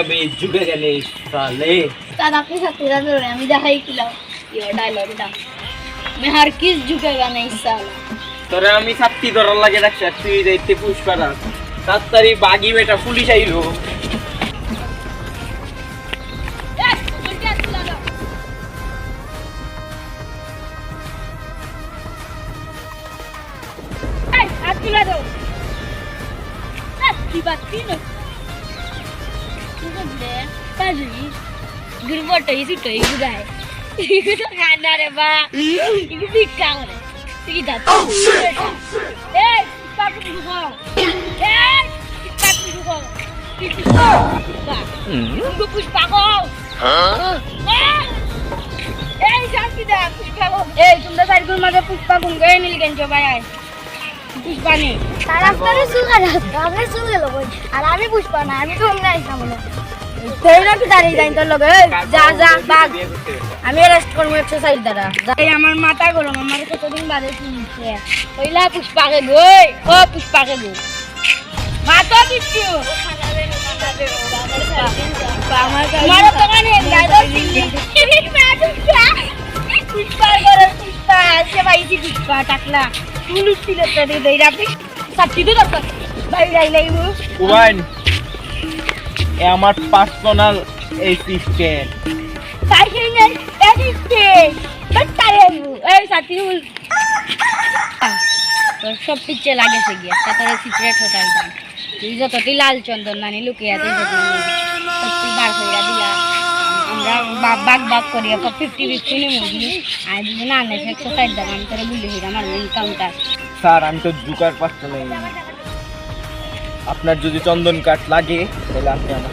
আমি গেলে আপনি আমি আমি ধরার লাগে রাখছি তুই পুষ্পা না বাগি বেটা, পুলিশ আইলো। हाथ तुला दो की बात की ना तू बोलले ताजी गिरवट ही सुट ही गुदाय इकडे खाणार रे बा इकडे बिक का रे ती जात ए पापू तू खाओ ए पापू तू खाओ पुष्पा तुमको पुष्पा को এই শান্তি দা পুষ্পা গো এই তোমরা সাইডগুলোর মাঝে পুষ্পা গুন গয়ে নিলি কেন ভাই আয় পুষ্পা নেই তার আপনারা সুগার আমরা সুগার লোক আর আমি পুষ্পা না আমি তো অন্য আইসাম না কই না কি দাঁড়িয়ে যাই তোর লগে? এই, যা যা বাগ আমি রেস্ট করব এক্সারসাইজ দ্বারা। আমার মাথা গরম আমার কতদিন বাদে শুনছে কইলা পুষ্পাকে গই ও পুষ্পাকে গো। মাথা দিচ্ছু পুষ্পা পুষ্পা পাইছি পুষ্পা টাকলা। দেই তো দরকার এ আমার পার্সোনাল অ্যাসিস্ট্যান্ট তাই নেই এদিকে বাটারে এই সাথী উল। তোর সব পিচ্ছে লাগেছে গিয়া। তারপরে সিক্রেট হটাই তুই যতটি লাল চন্দন নানি লুকিয়ে তুই সত্যি বার কইরা দিলা বাগ বাগ করি করি ফিফটি ফিফটি নিয়ে মুরগি। আর যদি না আনলে একশো ষাট দাম আমি তোরা বুঝলি হিরা আমার ইনকামটা স্যার, আমি তো জুকার পার্সোনাল আপনার যদি চন্দন কাঠ লাগে, তাহলে আপনি আমার